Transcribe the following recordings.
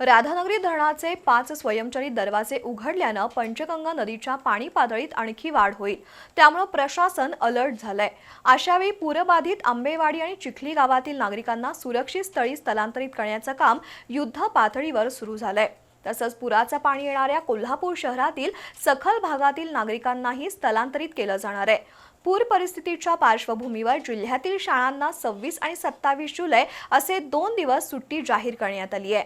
राधानगरी धरणाचे पाच स्वयंचलित दरवाजे उघडल्यानं पंचगंगा नदीच्या पाणी पातळीत आणखी वाढ होईल. त्यामुळे प्रशासन अलर्ट झालंय. अशावेळी पूरबाधित आंबेवाडी आणि चिखली गावातील नागरिकांना सुरक्षित स्थळी स्थलांतरित करण्याचं काम युद्ध पातळीवर सुरू झालंय. तसंच पुराचं पाणी येणाऱ्या कोल्हापूर शहरातील सखल भागातील नागरिकांनाही स्थलांतरित केलं जाणार आहे. पूर परिस्थितीच्या पार्श्वभूमीवर जिल्ह्यातील शाळांना सव्वीस आणि सत्तावीस जुलै असे दोन दिवस सुट्टी जाहीर करण्यात आली आहे.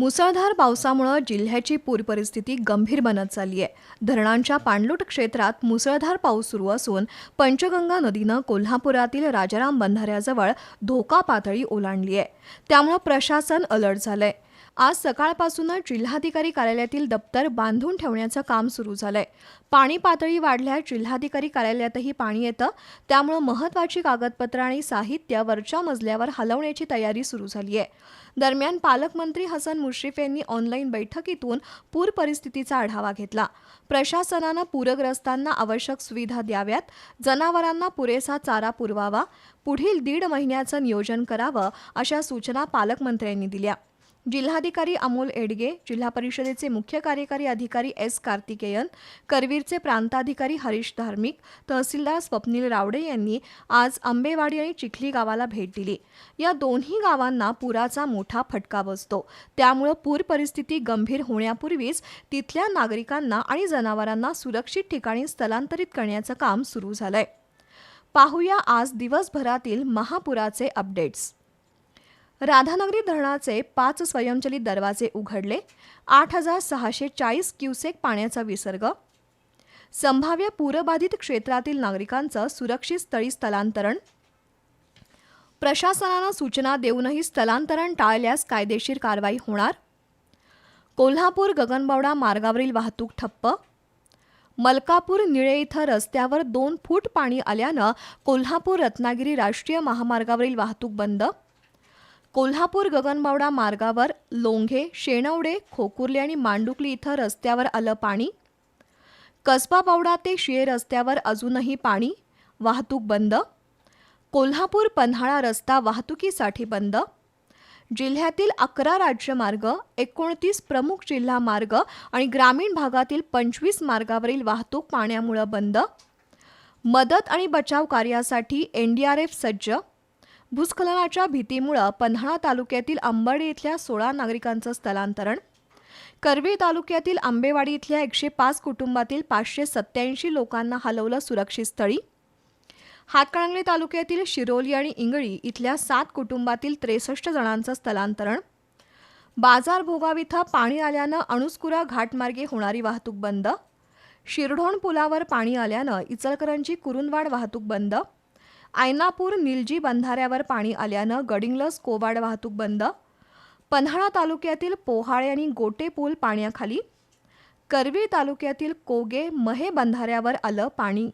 मुसळधार पावसामुळं जिल्ह्याची पूर परिस्थिती गंभीर बनत चालली आहे धरणांच्या पाणलोट क्षेत्रात मुसळधार पाऊस सुरू असून पंचगंगा नदीनं कोल्हापुरातील राजाराम बंधाऱ्याजवळ धोका पातळी ओलांडली आहे त्यामुळं प्रशासन अलर्ट झालंय. आज सकाळपासूनच जिल्हाधिकारी कार्यालयातील दप्तर बांधून ठेवण्याचं काम सुरू झालंय. पाणी पातळी वाढल्यास जिल्हाधिकारी कार्यालयातही पाणी येतं त्यामुळं महत्वाची कागदपत्रं आणि साहित्य वरच्या मजल्यावर हलवण्याची तयारी सुरू झाली आहे दरम्यान पालकमंत्री हसन मुश्रीफ यांनी ऑनलाईन बैठकीतून पूर परिस्थितीचा आढावा घेतला. प्रशासनानं पूरग्रस्तांना आवश्यक सुविधा द्याव्यात जनावरांना पुरेसा चारा पुरवावा पुढील दीड महिन्याचं नियोजन करावं अशा सूचना पालकमंत्र्यांनी दिल्या. जिल्हाधिकारी अमोल एडगे जिल्हा परिषदेचे मुख्य कार्यकारी अधिकारी एस कार्तिकेयन करवीरचे प्रांताधिकारी हरीश धार्मिक तहसीलदार स्वप्नील रावडे यांनी आज आंबेवाडी आणि चिखली गावाला भेट दिली. या दोन्ही गावांना पुराचा मोठा फटका बसतो. त्यामुळं पूर परिस्थिती गंभीर होण्यापूर्वीच तिथल्या नागरिकांना आणि जनावरांना सुरक्षित ठिकाणी स्थलांतरित करण्याचं काम सुरू झालंय. पाहूया आज दिवसभरातील महापुराचे अपडेट्स. राधानगरी धरणाचे पाच स्वयंचलित दरवाजे उघडले. आठ हजार सहाशे चाळीस क्युसेक पाण्याचा विसर्ग. संभाव्य पूरबाधित क्षेत्रातील नागरिकांचं सुरक्षित स्थळी स्थलांतरण. प्रशासनानं सूचना देऊनही स्थलांतरण टाळल्यास कायदेशीर कारवाई होणार. कोल्हापूर गगनबावडा मार्गावरील वाहतूक ठप्प. मलकापूर निळे इथं रस्त्यावर दोन फूट पाणी आल्यानं कोल्हापूर रत्नागिरी राष्ट्रीय महामार्गावरील वाहतूक बंद. कोल्हापूर गगनबावडा मार्गावर लोंघे शेणवडे खोकुर्ले आणि मांडुकली इथं रस्त्यावर आलं पाणी. कसबा बावडा ते शिळे रस्त्यावर अजूनही पाणी. वाहतूक बंद. कोल्हापूर पन्हाळा रस्ता वाहतुकीसाठी बंद. जिल्ह्यातील अकरा राज्यमार्ग एकोणतीस प्रमुख जिल्हा मार्ग आणि ग्रामीण भागातील पंचवीस मार्गावरील वाहतूक पाण्यामुळं बंद. मदत आणि बचाव कार्यासाठी एन डी आर एफ सज्ज. भूस्खलनाच्या भीतीमुळं पन्हाळा तालुक्यातील अंबाडी इथल्या सोळा नागरिकांचं स्थलांतरण. करवी तालुक्यातील आंबेवाडी इथल्या एकशे पाच कुटुंबातील पाचशे सत्याऐंशी लोकांना हलवलं सुरक्षित स्थळी. हातकणंगले तालुक्यातील शिरोली आणि इंगळी इथल्या सात कुटुंबातील त्रेसष्ट जणांचं स्थलांतरण. बाजार भोगाव इथं पाणी आल्यानं अणुस्कुरा घाटमार्गे होणारी वाहतूक बंद. शिरढोण पुलावर पाणी आल्यानं इचलकरंजी कुरुंदवाड वाहतूक बंद. आयनापूर निलजी बंधाऱ्यावर पाणी आल्यानं गडिंग्लज कोवाड वाहतूक बंद पन्हाळा तालुक्यातील पोहाळे आणि गोटे पूल पाण्याखाली करवीर तालुक्यातील कोगे महे बंधाऱ्यावर आलं पाणी.